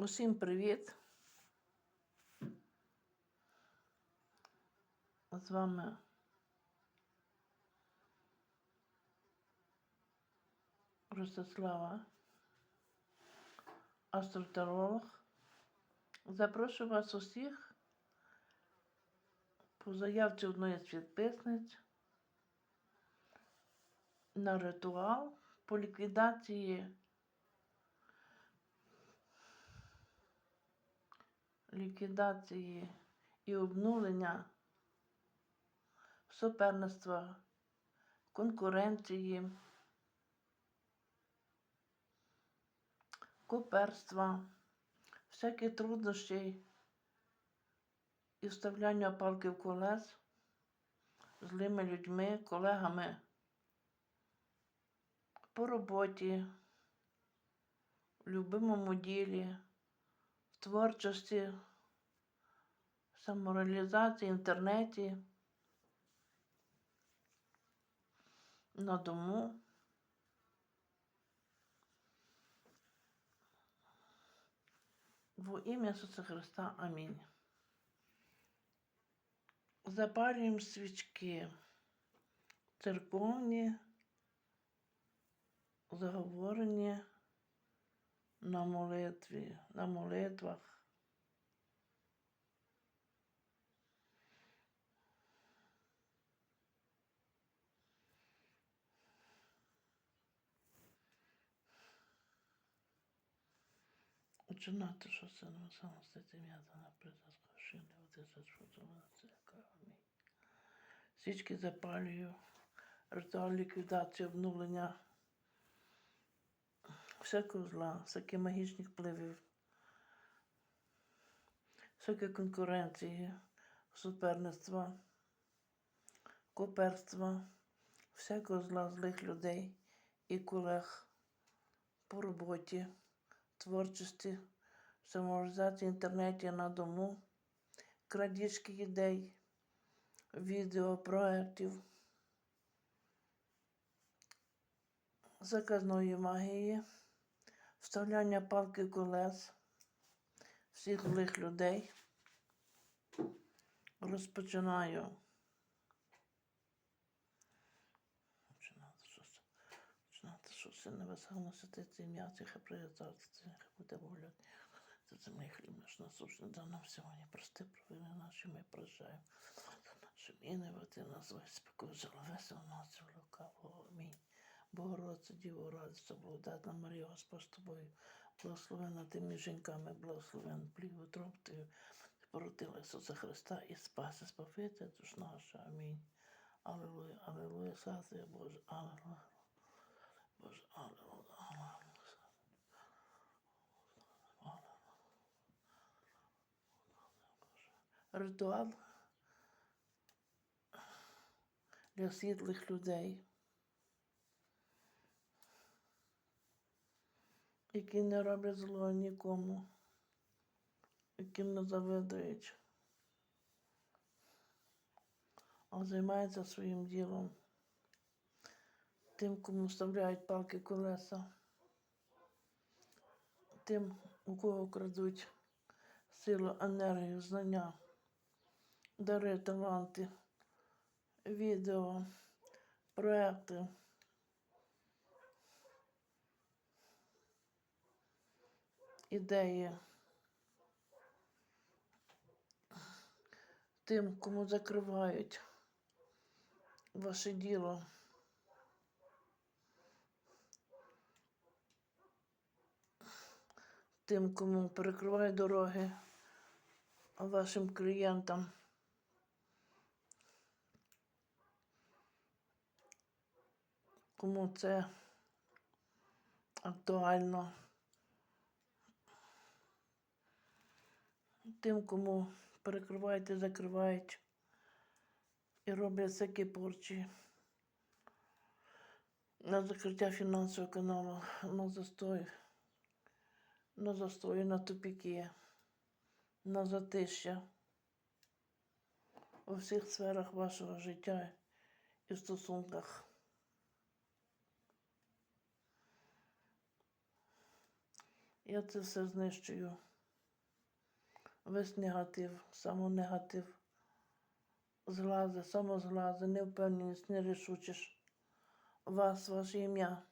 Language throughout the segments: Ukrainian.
Усім привіт! З вами Ростислава, астротаролог. Запрошую вас усіх по заявці одної з підписниць на ритуал по ліквідації ліквідації і обнулення суперництва, конкуренції, коперства, всякі труднощі і вставляння палки в колес злими людьми, колегами по роботі, в любимому ділі, творчості, самореалізації, інтернеті, на дому. Во ім'я Ісуса Христа. Амінь. Запалюємо свічки церковні, заговорені на молитві, на молитвах. Починати, що сину саме стати м'ята на призаску шини, отець що на церква. Амінь. Свічки запалюю, ритуал ліквідації, обнулення всякого зла, всякі магічних впливів, всякі конкуренції, суперництва, коперства, всякого зла злих людей і колег по роботі, творчості, самореалізації, інтернеті на дому, крадіжки ідей, відео, проєктів, заказної магії, вставляння палки колес всіх злих людей. Розпочинаю. Починати щось. Починати щось невесело святити ім'я цих приятелів, хай буде воля. Це це мій хліб наш насущний, да нам сьогодні прости провини наші, ми прощаємо. Нашим і не нас спокою, жила весело націю лукавого. Амінь. Богородце, Діво, радість, благодатна Марія, Господь з тобою, благословена ти між жінками, благословен плів утроб ти, породила Ісуса Христа і спаси, спасити душ наша. Амінь. Аллилуйя, аллилуйя, слава Боже, аллилуйя. Боже, аллилуйя, аллилуйя. Ритуал для світлих людей. Які не роблять зло нікому, яким не завидують, а займаються своїм ділом, тим, кому вставляють палки колеса, тим, у кого крадуть силу, енергію, знання, дари, таланти, відео, проекти. Ідеї тим, кому закривають ваше діло. Тим, кому перекривають дороги вашим клієнтам. Кому це актуально. Тим, кому перекривають і закривають і роблять всякі порчі на закриття фінансового каналу, на застой, на застой, на тупіки, на затища у всіх сферах вашого життя і стосунках. Я це все знищую. Весь негатив, самонегатив, зглази, самозглази, невпевненість, нерішучість. Вас, ваше ім'я.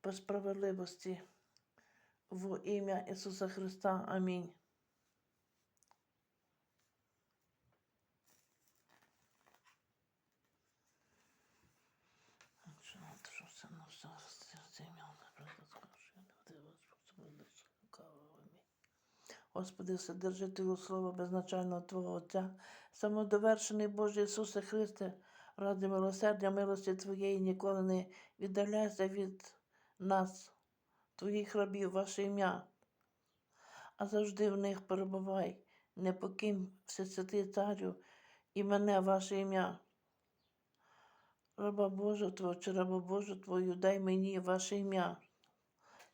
По справедливості в ім'я Ісуса Христа. Амінь. Що все на все серце ім'я Господи, Вседержителю слова безначального Твого Отця, самодовершений Боже Ісусе Христе, ради милосердя, милості Твоєї ніколи не віддаляйся від нас, Твоїх рабів, ваше ім'я, а завжди в них перебувай, не покинь Всесвятий Царю і мене, ваше ім'я. Раба Божа Твого, чи раба Божу Твою, дай мені ваше ім'я.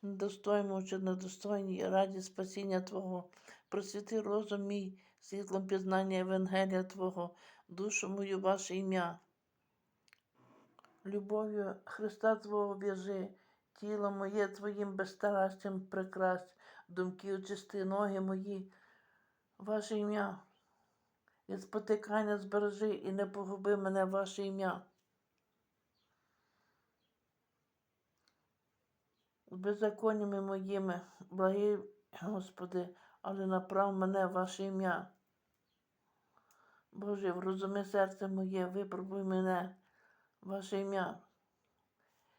Недостойному чи недостойній раді спасіння Твого, просвіти розум мій світлом пізнання Евангелія Твого, душу мою ваше ім'я. Любов'ю Христа Твого в'яжи, тіло моє Твоїм безстарастям прикрасть, думки очисти, ноги мої, ваше ім'я. Від спотикання збережи і не погуби мене ваше ім'я. Беззаконнями моїми, благий Господи, але направ мене ваше ім'я. Боже, врозуми серце моє, випробуй мене, ваше ім'я.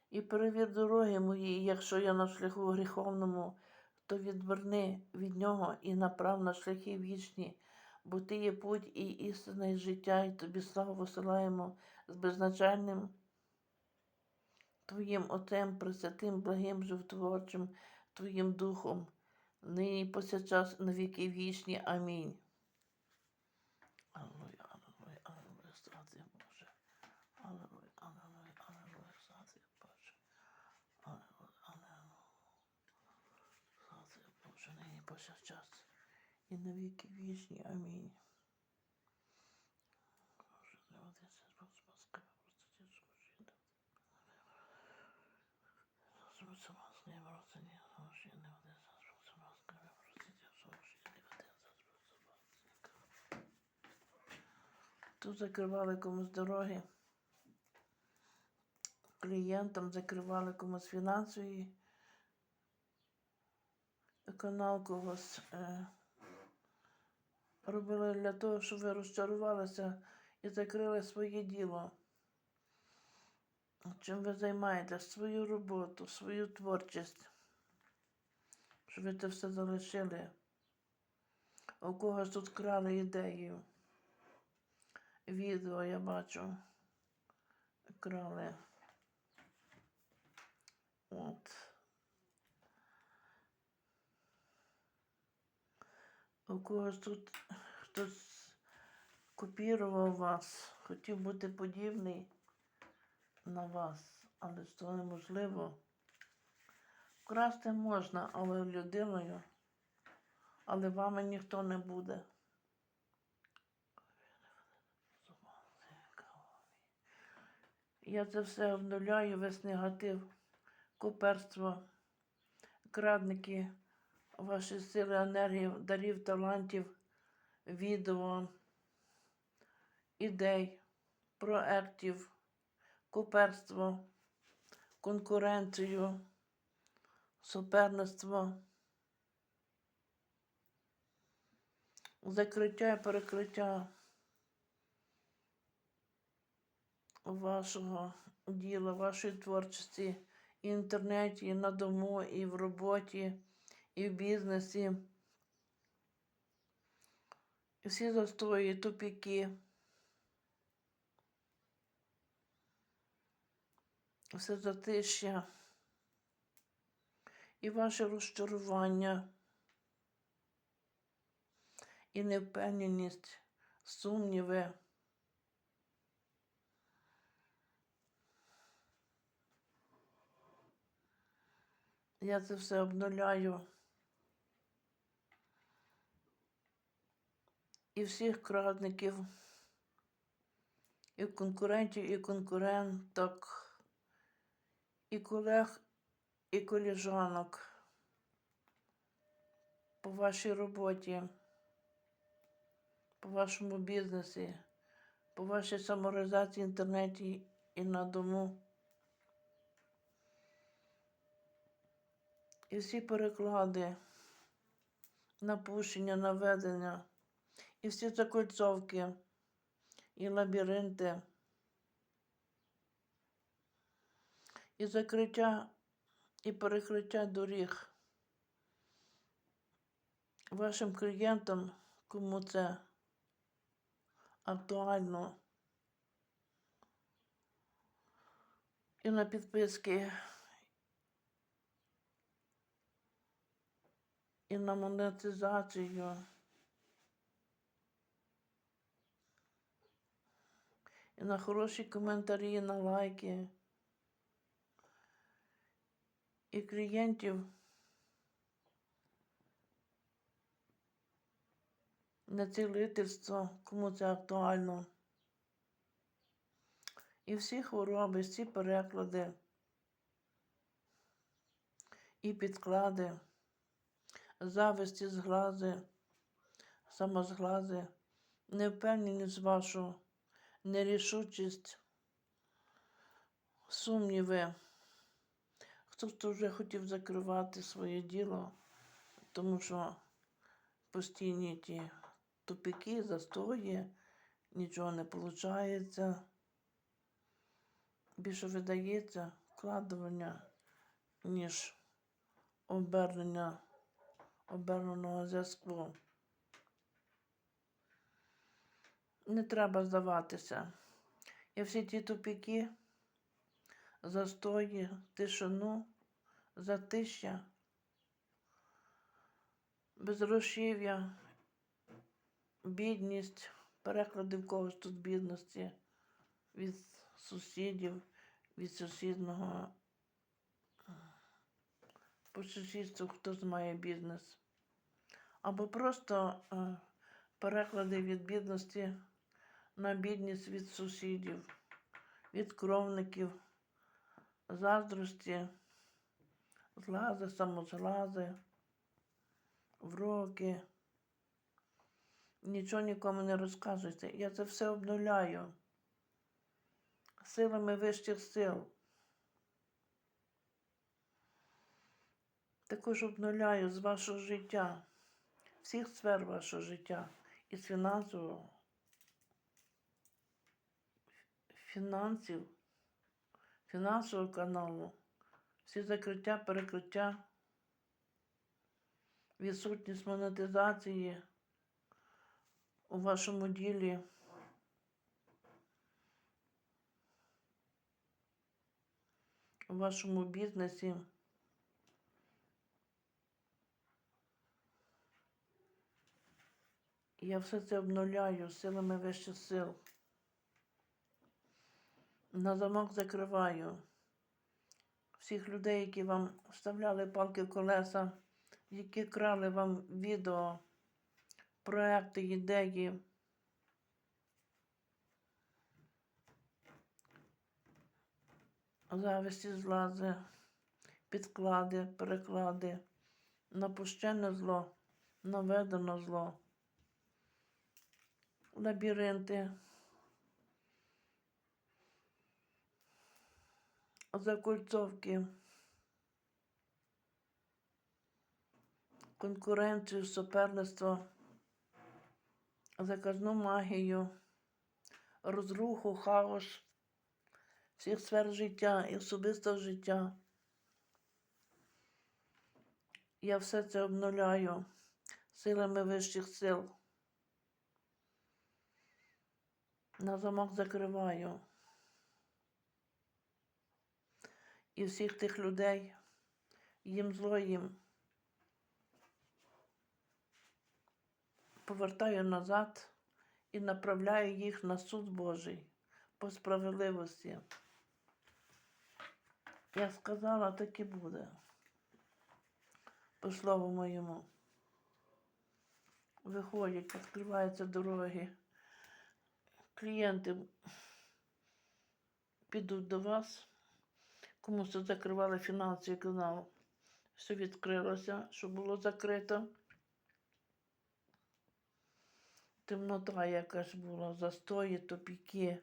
І перевір дороги мої, якщо я на шляху гріховному, то відверни від нього і направ на шляхи вічні, бо ти є путь і істина, і життя, і тобі славу висилаємо з безначальним Твоїм Отцем, Пресвятим, благим, животворчим, Твоїм Духом, нині і повсякчас на віки вічні. Амінь. Аллилуйя, аллилуйя, аллилуйя, слава Боже. Аллилуйя, аллилуйя, аллилуйя, слава Боже. Аллилуйя, аллилуйя. Слава Боже, нині і повсякчас і на віки вічні. Амінь. Боже, не водиться з вас, ласка, простите, служіння. Розуміться вас, не вроцені, служіння, не водиться з вас, ласка, простите, служіння, не водиться з вас, ласка. Тут закривали комусь дороги. Клієнтам закривали комусь фінансові канал когось. Е, робили для того, щоб ви розчарувалися і закрили своє діло. Чим ви займаєтесь? Свою роботу, свою творчість. Щоб ви це все залишили. У когось тут крали ідею. Відео я бачу. Крали. От. У когось тут хтось копірував вас, хотів бути подібний на вас, але то неможливо. Вкрасти можна, але людиною, але вами ніхто не буде. Я це все обнуляю, весь негатив, куперство, крадники, ваші сили, енергії, дарів, талантів, відео, ідей, проєктів, куперство, конкуренцію, суперництво, закриття і перекриття вашого діла, вашої творчості в інтернеті, і на дому, і в роботі, і в бізнесі. І всі застої, тупіки. Все затишя і ваше розчарування, і невпевненість, сумніви. Я це все обнуляю. І всіх крадників, і конкурентів, і конкуренток, і колег, і коліжанок. по вашій роботі, по вашому бізнесі, по вашій самореалізації в інтернеті і на дому. І всі переклади, напущення, наведення, і всі закольцовки, і лабіринти, і закриття, і перекриття доріг вашим клієнтам, кому це актуально. І на підписки, і на монетизацію, і на хороші коментарі, на лайки, і клієнтів. на цілительство, кому це актуально. І всі хвороби, всі переклади, і підклади, зависті, зглази, самозглази, невпевненість вашу, нерішучість, сумніви. Хтось вже хотів закривати своє діло, тому що постійні ті тупики, застої, нічого не виходить. Більше видається вкладування, ніж обернення оберненого зв'язку. Не треба здаватися. І всі ті тупики, застої, тишину, затища, безгрошів'я, бідність, переклади в когось тут бідності від сусідів, від сусідного по сусідству, хтось має бізнес. Або просто е, переклади від бідності на бідність від сусідів, від кровників, заздрості, злази, самозглази, вроки. Нічого нікому не розказуйте. Я це все обнуляю силами вищих сил. Також обнуляю з вашого життя, всіх сфер вашого життя, із фінансового, фінансів, фінансового каналу, всі закриття, перекриття, відсутність монетизації у вашому ділі. У вашому бізнесі. Я все це обнуляю силами вищих сил. На замок закриваю всіх людей, які вам вставляли палки в колеса, які крали вам відео, проекти, ідеї. Зависті злази, підклади, переклади, напущене зло, наведено зло, лабіринти, закольцовки, конкуренцію, суперництво, заказну магію, розруху, хаос. Всіх сфер життя і особистого життя. Я все це обнуляю силами вищих сил. На замок закриваю. І всіх тих людей, їм зло їм. Повертаю назад і направляю їх на суд Божий по справедливості. Я сказала, так і буде. По слову моєму. Виходять, відкриваються дороги клієнти підуть до вас, комусь закривали фінансовий канал, все відкрилося, що було закрито. Темнота якась була, застої, топіки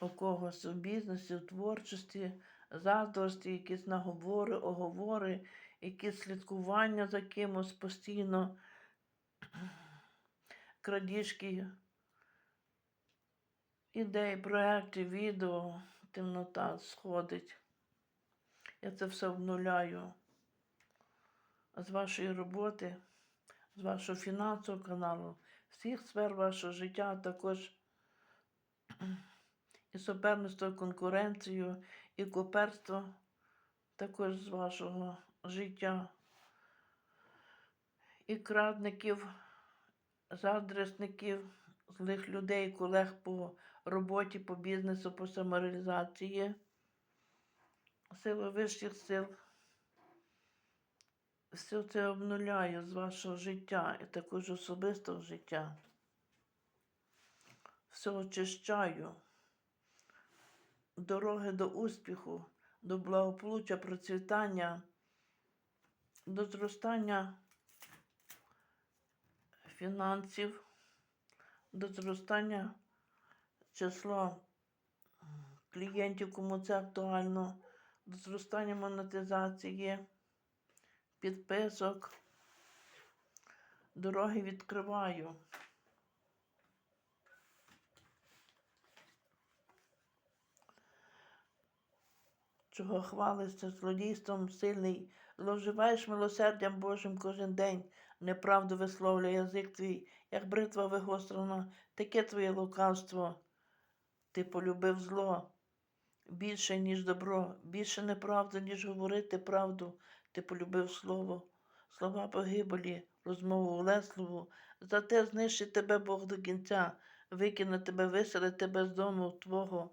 у когось у бізнесі, у творчості, заздрості, якісь наговори, оговори, якісь слідкування за кимось постійно крадіжки ідей, проєктів, відео, темнота сходить. Я це все обнуляю. З вашої роботи, з вашого фінансового каналу, всіх сфер вашого життя, а також і суперництво, конкуренцію, і коперство також з вашого життя, і крадників, заздресників, злих людей, колег по роботі, по бізнесу, по самореалізації, сили вищих сил. Все це обнуляю з вашого життя і також особистого життя. Все очищаю. Дороги до успіху, до благополуччя, процвітання, до зростання фінансів, до зростання числа клієнтів, кому це актуально, до зростання монетизації, підписок. Дороги відкриваю. Чого хвалишся злодійством сильний, зловживаєш милосердям Божим кожен день, неправду висловлює язик твій, як бритва вигострена, таке твоє лукавство. Ти полюбив зло більше, ніж добро, більше неправди, ніж говорити правду. Ти полюбив слово, слова погибелі, розмову улесливу. Зате знищить тебе Бог до кінця, викине тебе, виселить тебе з дому твого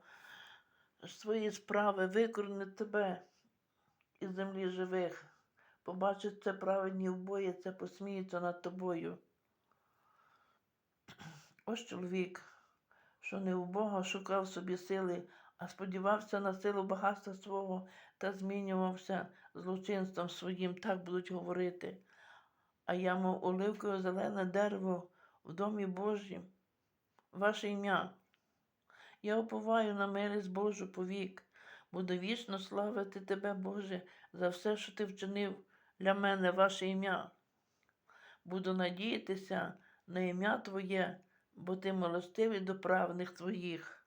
з свої справи, викорнить тебе із землі живих. Побачить це праведні вбоїться, посміються над тобою. Ось чоловік, що не у Бога шукав собі сили, а сподівався на силу багатства свого та змінювався злочинством своїм, так будуть говорити. А я, мов оливкове зелене дерево в домі Божім, ваше ім'я. Я уповаю на милість Божу повік, буду вічно славити Тебе, Боже, за все, що Ти вчинив для мене, ваше ім'я. Буду надіятися на ім'я Твоє, бо Ти милостивий до правних Твоїх.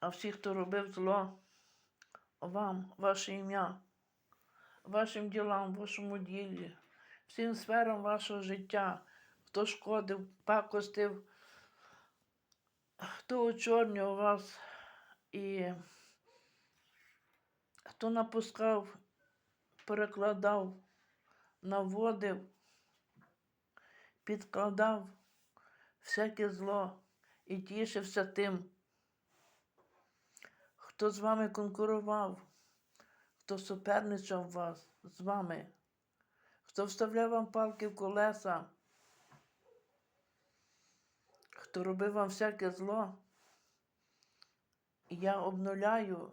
А всі, хто робив зло, вам, ваше ім'я, вашим ділам, вашому ділі, всім сферам вашого життя, хто шкодив, пакостив хто очорнював вас і хто напускав, перекладав, наводив, підкладав всяке зло і тішився тим, хто з вами конкурував, хто суперничав вас з вами, хто вставляв вам палки в колеса хто робив вам всяке зло, я обнуляю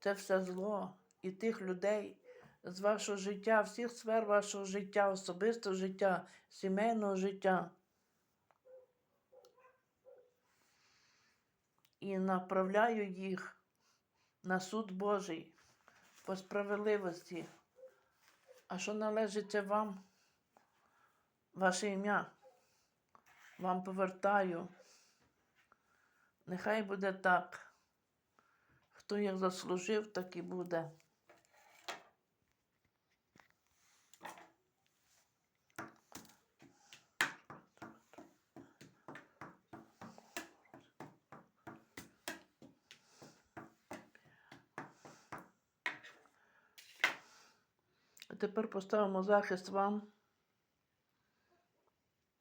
це все зло і тих людей з вашого життя, всіх сфер вашого життя, особистого життя, сімейного життя. І направляю їх на суд Божий по справедливості. А що належить вам, ваше ім'я? вам повертаю. Нехай буде так. Хто як заслужив, так і буде. А тепер поставимо захист вам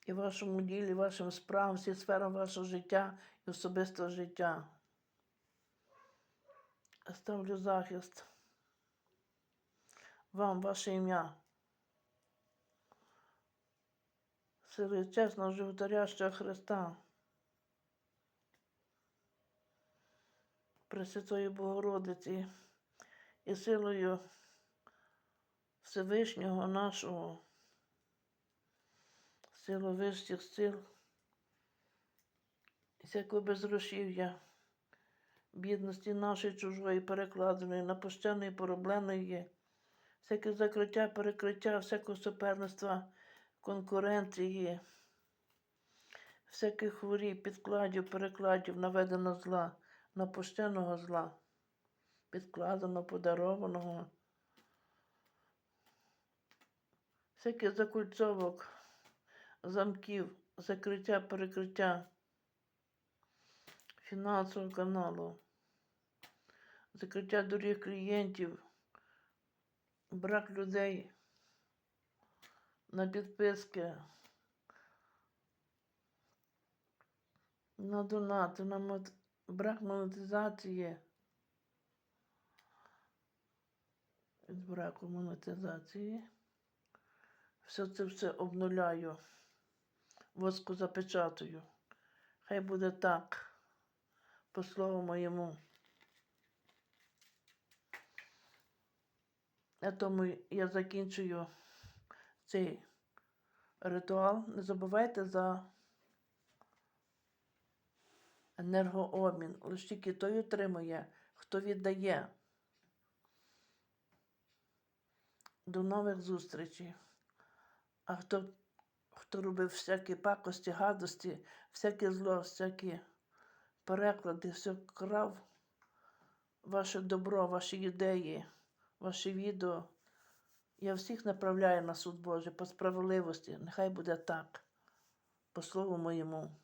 і вашому ділі, вашим справам, всі сферам вашого життя і особистого життя. Ставлю захист. Вам, ваше ім'я. Сили чесного животарящого Христа. Пресвятої Богородиці і силою Всевишнього нашого. Силу вищих сил, всякого безгрошів'я, бідності нашої чужої перекладеної, напущеної, поробленої, всяке закриття, перекриття, всякого суперництва, конкуренції, всяких хворів, підкладів, перекладів, наведено зла, напущеного зла, підкладено, подарованого, всяких закульцовок, замків, закриття, перекриття фінансового каналу, закриття доріг клієнтів, брак людей на підписки, на донати, на мот... брак монетизації. Від браку монетизації. Все це все обнуляю. Воску запечатую. Хай буде так, по слову моєму. На тому я закінчую цей ритуал. Не забувайте за енергообмін. Лише тільки той отримує, хто віддає. До нових зустрічей. А хто, хто робив всякі пакості, гадості, всяке зло, всякі переклади, все крав, ваше добро, ваші ідеї, ваші відео. Я всіх направляю на суд Божий по справедливості. Нехай буде так, по слову моєму.